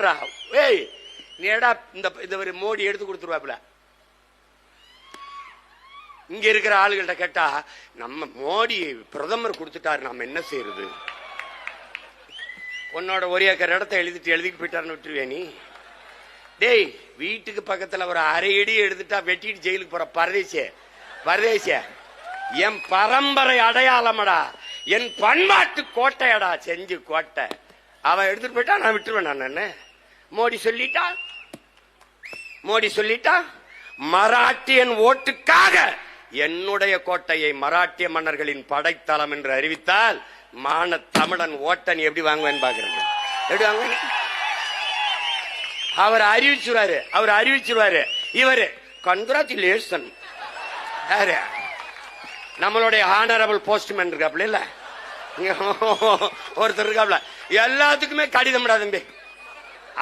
யாரா ஏய் நீடா இந்த இந்த ஒரு மோடி எடுத்து கொடுத்துருவாப்புல. இங்க இருக்கிற ஆளுகள்ட்ட கேட்டா நம்ம மோடி பிரதமர் கொடுத்துட்டாரு நம்ம என்ன செய்யறது உன்னோட ஒரு ஏக்கர் இடத்த எழுதிட்டு எழுதிட்டு போயிட்டாருன்னு விட்டுருவே நீ? டேய் வீட்டுக்கு பக்கத்துல ஒரு அரை அடி எடுத்துட்டா வெட்டிட்டு ஜெயிலுக்கு போற பரதேசிய பரதேசிய என் பரம்பரை அடையாளமடா என் பண்பாட்டு கோட்டையடா செஞ்சு கோட்டை. அவன் எடுத்துட்டு போயிட்டா நான் விட்டுருவேன் நான் என்ன? மோடி சொல்லிட்டா? மோடி சொல்லிட்டா? மராட்டியன் ஓட்டுக்காக என்னுடைய கோட்டையை மராட்டிய மன்னர்களின் படைத்தளம் என்று அறிவித்தால் மான தமிழன் ஓட்டன் எப்படி வாங்குவேன்னு பாக்குறேன் எப்படி வாங்குவேன்? அவர் அறிவிச்சிருவாரு அவர் அறிவிச்சிருவாரு. இவரு கங்க்ராச்சுலேஷன் யாரு? நம்மளுடைய ஹானரபிள் போஸ்ட்மேன் இருக்காப்ல இல்ல? ஒருத்தர் இருக்காப்ல எல்லாத்துக்குமே கடிதம் தம்பி.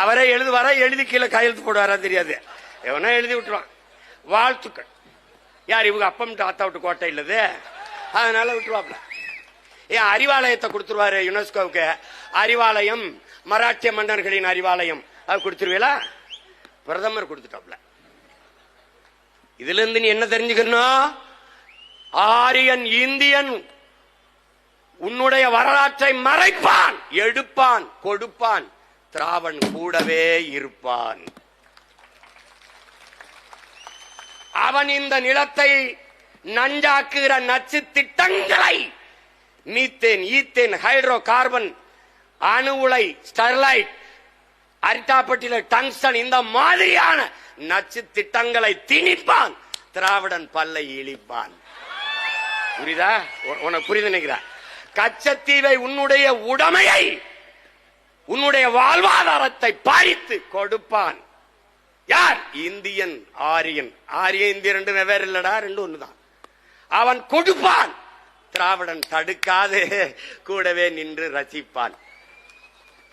அவரே எழுதுவாரா எழுதி கீழே கையெழுத்து போடுவாரா தெரியாது. எவனா எழுதி விட்டுருவான். வாழ்த்துக்கள். யார் இவங்க அப்பம் தாத்தா விட்டு கோட்டை இல்லது? அதனால விட்டுருவாப்ல ஏன் அறிவாலயத்தை கொடுத்துருவாரு யுனெஸ்கோவுக்கு. அறிவாலயம் மராட்டிய மன்னர்களின் அறிவாலயம். அது கொடுத்துருவீங்களா பிரதமர் கொடுத்துட்டாப்ல இதுல இருந்து நீ என்ன தெரிஞ்சுக்கணும் ஆரியன் இந்தியன் உன்னுடைய வரலாற்றை மறைப்பான் எடுப்பான் கொடுப்பான். திராவன் கூடவே இருப்பான். அவன் இந்த நிலத்தை நஞ்சாக்குகிற நச்சு திட்டங்களை மீத்தேன் ஈத்தேன் ஹைட்ரோ கார்பன் அணு உலை ஸ்டெர்லைட் அரிட்டாப்பட்டியில டங்ஸ்டன் இந்த மாதிரியான நச்சு திட்டங்களை திணிப்பான். திராவிடன் பல்லை இழிப்பான். புரியுதா? உனக்கு புரியுது நினைக்கிறா? கச்சத்தீவை உன்னுடைய உடமையை வாழ்வாதாரத்தை பறித்து கொடுப்பான். யார்? இந்தியன் ஆரியன். ஆரிய இந்திய ரெண்டு வெவ்வேறு இல்லடா ரெண்டு ஒண்ணுதான். அவன் கொடுப்பான். திராவிடன் தடுக்காது கூடவே நின்று ரசிப்பான்.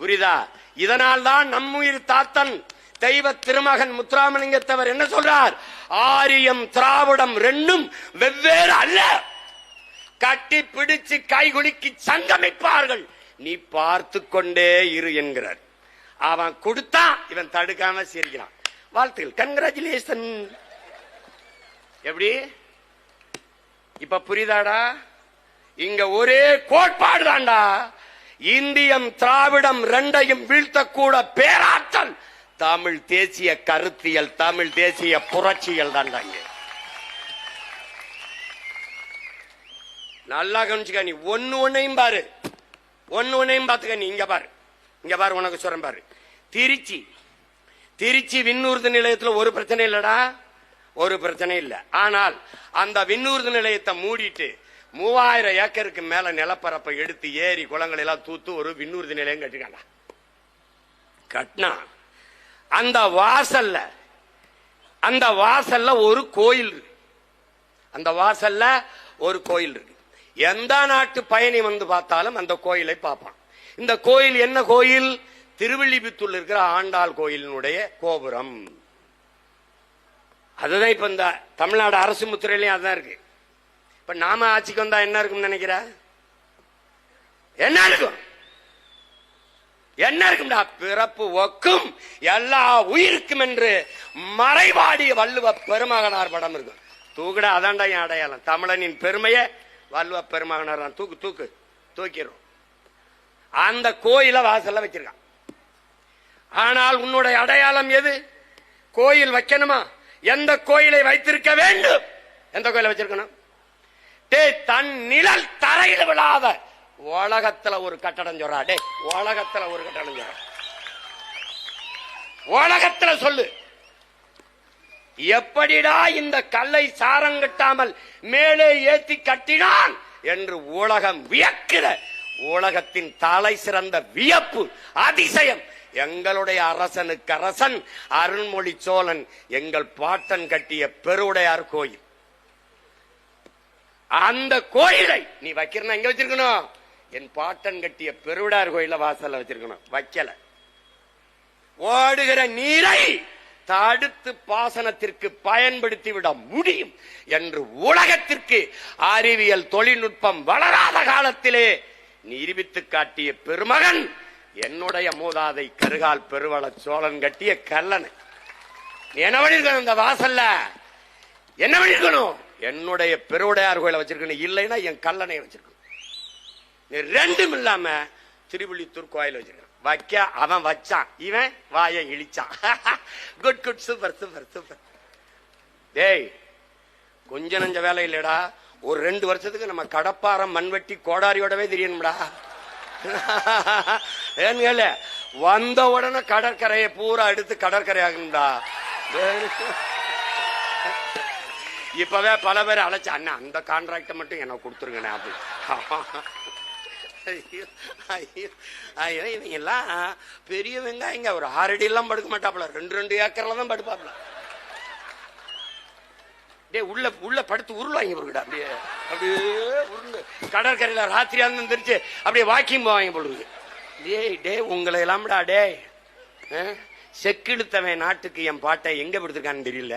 புரியுதா? இதனால் தான் நம்முயிர் தாத்தன் தெய்வ திருமகன் முத்துராமலிங்கத்தவர் என்ன சொல்றார்? ஆரியம் திராவிடம் ரெண்டும் வெவ்வேறு அல்ல. கட்டி பிடிச்சு கைகுலுக்கி சங்கமிப்பார்கள். நீ பார்த்து கொண்டே இரு என்கிறார். அவன் கொடுத்தா இவன் தடுக்காம சிரிக்கிறான். வாழ்த்துக்கள். கங்க்ராச்சுலேஷன் எப்படி? இப்ப புரியுதாடா? இங்க ஒரே கோட்பாடு தான்டா இந்தியம் திராவிடம் ரெண்டையும் வீழ்த்தக்கூட பேராற்றல். தமிழ் தேசிய கருத்தியல் தமிழ் தேசிய புரட்சியல் தான்டா இங்க. நல்லா கவனிச்சுக்க நீ ஒன்னு ஒன்னையும் பாரு. ஒன்னு ஒன்னையும் பார்த்துக்க நீ இங்க பாரு. இங்க பாரு உனக்கு சொல்றேன் பாரு. திருச்சி. திருச்சி விண்ணூர்தி நிலையத்துல ஒரு பிரச்சனை இல்லடா. ஒரு பிரச்சனை இல்ல. ஆனால் அந்த விண்ணூர்தி நிலையத்தை மூடிட்டு மூவாயிரம் ஏக்கருக்கு மேல நிலப்பரப்பை எடுத்து ஏரி குளங்கள் எல்லாம் தூத்து ஒரு விண்ணூர்தி நிலையம் கட்டிருக்காங்க கட்டினா அந்த வாசல்ல அந்த வாசல்ல ஒரு கோயில் இருக்கு. அந்த வாசல்ல ஒரு கோயில் இருக்கு. எந்த நாட்டு பயணி வந்து பார்த்தாலும் அந்த கோயிலை பார்ப்பான். இந்த கோயில் என்ன கோயில்? திருவில்லிபுத்தூர்ல இருக்கிற ஆண்டாள் கோயிலினுடைய கோபுரம். அதுதான் இப்ப இந்த தமிழ்நாடு அரசு முத்திரையிலையும் அதுதான் இருக்கு. இப்ப நாம ஆட்சிக்கு வந்தா என்ன இருக்கும்னு நினைக்கிற? என்ன இருக்கும்? என்ன இருக்கும்டா? பிறப்பு ஒக்கும் எல்லா உயிருக்கும் என்று மறைவாடிய வள்ளுவ பெருமகனார் படம் இருக்கும். தூக்குடா அதான்டா என் அடையாளம். தமிழனின் பெருமையை வள்ளுவ பெருமகனார் தான். தூக்கு தூக்கு தூக்கிடும் அந்த கோயில வாசல்ல வச்சிருக்கான். ஆனால் உன்னுடைய அடையாளம் எது? கோயில் வைக்கணுமா? எந்த கோயிலை வைத்திருக்க வேண்டும்? எந்த கோயிலை வச்சிருக்கணும்? டே தன் நிழல் தரையில் விழாத உலகத்துல ஒரு கட்டடம் சொல்றா. டே உலகத்துல ஒரு கட்டடம் சொல்ற. உலகத்துல சொல்லு. எப்படிடா இந்த கல்லை சாரங்கட்டாமல் மேலே ஏத்தி கட்டினான் என்று உலகம் வியக்கிற உலகத்தின் தலை சிறந்த வியப்பு அதிசயம். எங்களுடைய அரசனுக்கு அரசன் அருள்மொழி சோழன் எங்கள் பாட்டன் கட்டிய பெருவுடையார் கோயில். அந்த கோயிலை நீ வைக்கிறனா எங்க வச்சிருக்கணும்? என் பாட்டன் கட்டிய பெருவுடையார் கோயில வாசல்ல வச்சிருக்கணும். வைக்கல. ஓடுகிற நீரை தடுத்து பாசனத்திற்கு பயன்படுத்தி விட முடியும் என்று உலகத்திற்கு அறிவியல் தொழில்நுட்பம் வளராத காலத்திலே நிரூபித்து காட்டிய பெருமகன் என்னுடைய மூதாதை கருகால் பெருவள சோழன் கட்டிய கல்லணை நீ என்ன பண்ணிருக்கணும் இந்த வாசல்ல? என்ன பண்ணிருக்கணும்? என்னுடைய பெருவுடையார் கோயில வச்சிருக்கணும். இல்லைன்னா என் கல்லணையை வச்சிருக்கணும். ரெண்டும் இல்லாம திருவள்ளித்தூர் கோயில் வச்சிருக்கான் வைக்க அவன் வச்சான். இவன் வாயை இழிச்சான். Good good super super super டேய் கொஞ்ச நஞ்ச வேலை இல்லடா ஒரு ரெண்டு வருஷத்துக்கு நம்ம கடப்பாரம் மண்வெட்டி கோடாரியோடவே தெரியணும்டா. ஏன்னு வந்த உடனே கடற்கரையை பூரா எடுத்து கடற்கரை ஆகணும்டா இப்பவே பல பேர் அழைச்சு அண்ணா அந்த கான்ட்ராக்டை மட்டும் எனக்கு கொடுத்துருங்கண்ணே அப்படி. எல்லாம் பெரிய வெங்காயங்க. ஒரு ஆறடி எல்லாம் படுக்க மாட்டாப்புல. ரெண்டு ரெண்டு ஏக்கர்ல தான் படுப்பாப்புல. டேய் உள்ள உள்ள படுத்து உருள்வாங்க போடுங்கடா அப்படியே அப்படியே உருண்டு. கடற்கரையில ராத்திரியா இருந்து தெரிஞ்சு அப்படியே வாக்கிங் போவாங்க போடுறது டேய் டேய் உங்களை எல்லாம்டா டே ஆ? செக்கிழுத்தவன் நாட்டுக்கு என் பாட்டை எங்க படுத்திருக்கான்னு தெரியல.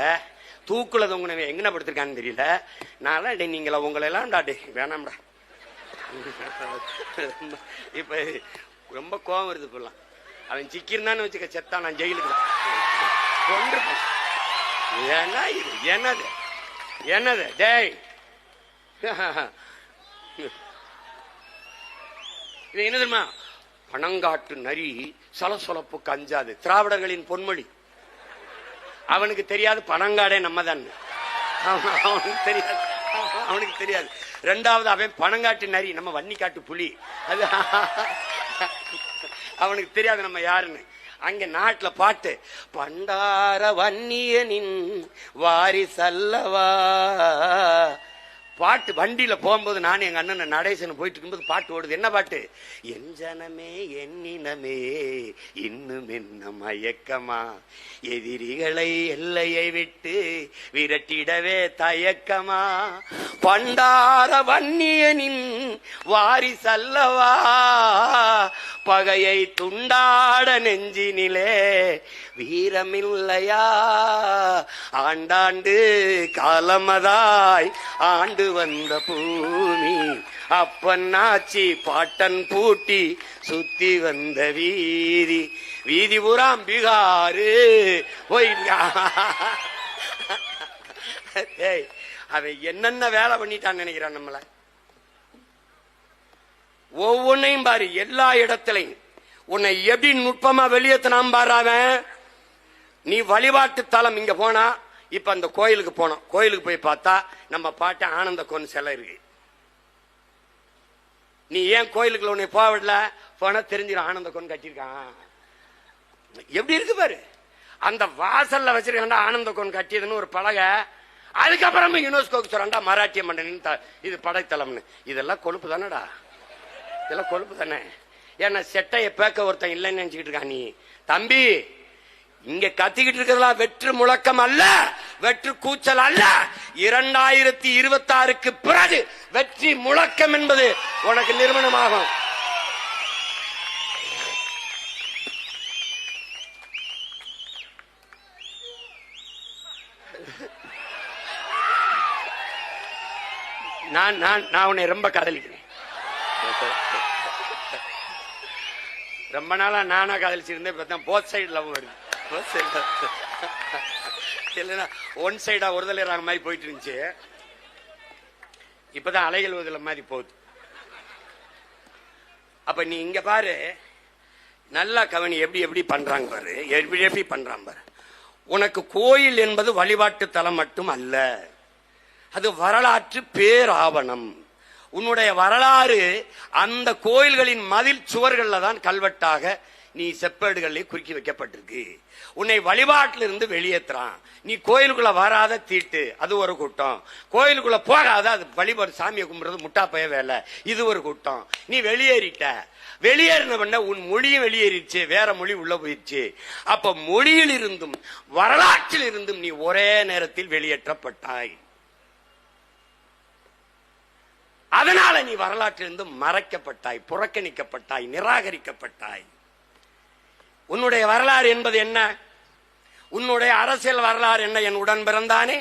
தூக்குல தொங்குனவன் எங்கன படுத்திருக்கான்னு தெரியல. நான் டே நீங்கள உங்களை எல்லாம்டா டே வேணாம்டா. இப்ப ரொம்ப கோவம் வருது இப்பெல்லாம் அவன் சிக்கிருந்தான்னு வச்சுக்க செத்தான் நான் ஜெயிலுக்கு ஏன்னா கொன்றுப்பேன். இது என்னது? என்னது? டேய். இது என்ன தெரியுமா? பனங்காட்டு நரி சலசொலப்புக்கு அஞ்சாது திராவிடர்களின் பொன்மொழி. அவனுக்கு தெரியாது பணங்காடே நம்ம தான் அவனுக்கு தெரியாது. அவனுக்கு தெரியாது. ரெண்டாவது அவன் பணங்காட்டு நரி நம்ம வன்னிக்காட்டு புலி. அது அவனுக்கு தெரியாது நம்ம யாருன்னு. அங்க நாட்டுல பாட்டு பண்டார வன்னியனின் வாரிசல்லவா பாட்டு வண்டியில போகும்போது நான் எங்க அண்ணன் நடேசன் போயிட்டு இருக்கும்போது பாட்டு ஓடுது. என்ன பாட்டு? என் ஜனமே எண்ணினமே இன்னும் என்ன மயக்கமா? எதிரிகளை எல்லையை விட்டு விரட்டிடவே தயக்கமா? பண்டார வன்னியனின் வாரிசல்லவா பகையை துண்டாட நெஞ்சினிலே வீரமில்லையா? ஆண்டாண்டு காலமதாய் ஆண்டு வந்த பூமி அப்பன் அப்பன்னாச்சி பாட்டன் பூட்டி சுத்தி வந்த வீதி. வீதி புறாம் பீகாரு. போயிருக்கா அவன் என்னென்ன வேலை பண்ணிட்டான்னு நினைக்கிறான் நம்மள? ஒவ்வொன்னையும் பாரு எல்லா இடத்துலையும். உன்னை எப்படி நுட்பமா வெளியேற்றினான் பாரு அவன். நீ வழிபாட்டு தலம் இங்க போனா இப்ப அந்த கோயிலுக்கு போனோம். கோயிலுக்கு போய் பார்த்தா நம்ம பாட்டு ஆனந்த கோன் சிலை இருக்கு. நீ ஏன் கோயிலுக்குள்ள உன்னை போக விடல? போனா தெரிஞ்சிடும் ஆனந்த கோன் கட்டியிருக்கான். எப்படி இருக்கு பாரு? அந்த வாசல்ல வச்சிருக்காண்டா ஆனந்த கோன் கட்டியதுன்னு ஒரு பலகை. அதுக்கப்புறமா யுனெஸ்கோக்கு சொல்றாண்டா மராட்டிய மன்னனின் த- இது படைத்தலம்னு இதெல்லாம் கொழுப்பு தானடா? இதெல்லாம் கொழுப்பு தானே? ஏன்னா செட்டைய பேக்க ஒருத்தன் இல்லைன்னு நினைச்சுக்கிட்டு இருக்கான் நீ. தம்பி இங்க கத்திக்கிட்டு இருக்கிறதெல்லாம் வெற்று முழக்கம் அல்ல. வெற்று கூச்சல் அல்ல. இரண்டாயிரத்தி இருபத்தி ஆறுக்கு பிறகு வெற்றி முழக்கம் என்பது உனக்கு நிறுவனமாகும். நான் நான் நான் உன்னை ரொம்ப காதலிக்கிறேன். ரொம்ப நாளா நானா காதலிச்சிருந்தேன் இப்ப தான் போத் சைடு லவ் வருது போத் சைடு இல்லைன்னா ஒன் சைடா ஒருதலை ராக மாதிரி போயிட்டு இருந்துச்சு. இப்பதான் அலைகள் ஒதுல மாதிரி போகுது. அப்ப நீ இங்க பாரு. நல்லா கவனி எப்படி எப்படி பண்றாங்க பாரு. எப்படி எப்படி பண்றான் பாரு. உனக்கு கோயில் என்பது வழிபாட்டு தலம் மட்டும் அல்ல. அது வரலாற்று பேராவணம். உன்னுடைய வரலாறு அந்த கோயில்களின் மதில் சுவர்கள்ல தான் கல்வெட்டாக நீ செப்பேடுகளிலே குறுக்கி வைக்கப்பட்டிருக்கு. உன்னை வழிபாட்டில இருந்து வெளியேற்றுறான் நீ கோயிலுக்குள்ள வராத தீட்டு அது ஒரு கூட்டம். கோயிலுக்குள்ள போகாத அது வழிபாடு சாமியை கும்பிடுறது முட்டாப்பைய வேலை. இது ஒரு கூட்டம். நீ வெளியேறிட்ட. வெளியேறின பண்ண உன் மொழியும் வெளியேறிடுச்சு வேற மொழி உள்ள போயிடுச்சு. அப்ப மொழியில் இருந்தும் வரலாற்றில் இருந்தும் நீ ஒரே நேரத்தில் வெளியேற்றப்பட்டாய். அதனால நீ வரலாற்றிலிருந்து மறைக்கப்பட்டாய் புறக்கணிக்கப்பட்டாய் நிராகரிக்கப்பட்டாய். உன்னுடைய வரலாறு என்பது என்ன? உன்னுடைய அரசியல் வரலாறு என்ன? என் உடன் பிறந்தானே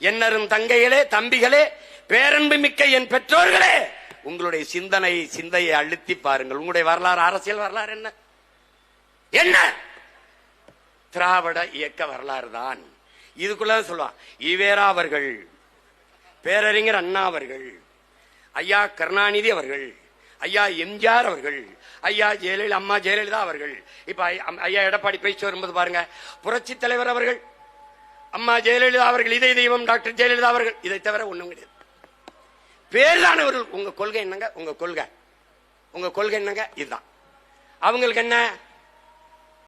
என்னரும் தங்கைகளே தம்பிகளே பேரன்பு மிக்க என் பெற்றோர்களே! உங்களுடைய சிந்தனை சிந்தையை அழுத்தி பாருங்கள். உங்களுடைய வரலாறு அரசியல் வரலாறு என்ன? என்ன? திராவிட இயக்க வரலாறு தான் இதுக்குள்ள சொல்லுவான் ஈவேரா அவர்கள் பேரறிஞர் அண்ணா அவர்கள் ஐயா கருணாநிதி அவர்கள் ஐயா எம்ஜிஆர் அவர்கள் ஐயா ஜெயலலிதா அம்மா ஜெயலலிதா அவர்கள். இப்ப அம்- ஐயா எடப்பாடி பேச்சு வரும்போது பாருங்க புரட்சி தலைவர் அவர்கள் அம்மா ஜெயலலிதா அவர்கள் இதய தெய்வம் டாக்டர் ஜெயலலிதா அவர்கள் இதை தவிர ஒண்ணும் கிடையாது. பேர்தானவர்கள் உங்க கொள்கை என்னங்க? உங்க கொள்கை. உங்க கொள்கை என்னங்க? இதுதான். அவங்களுக்கு என்ன?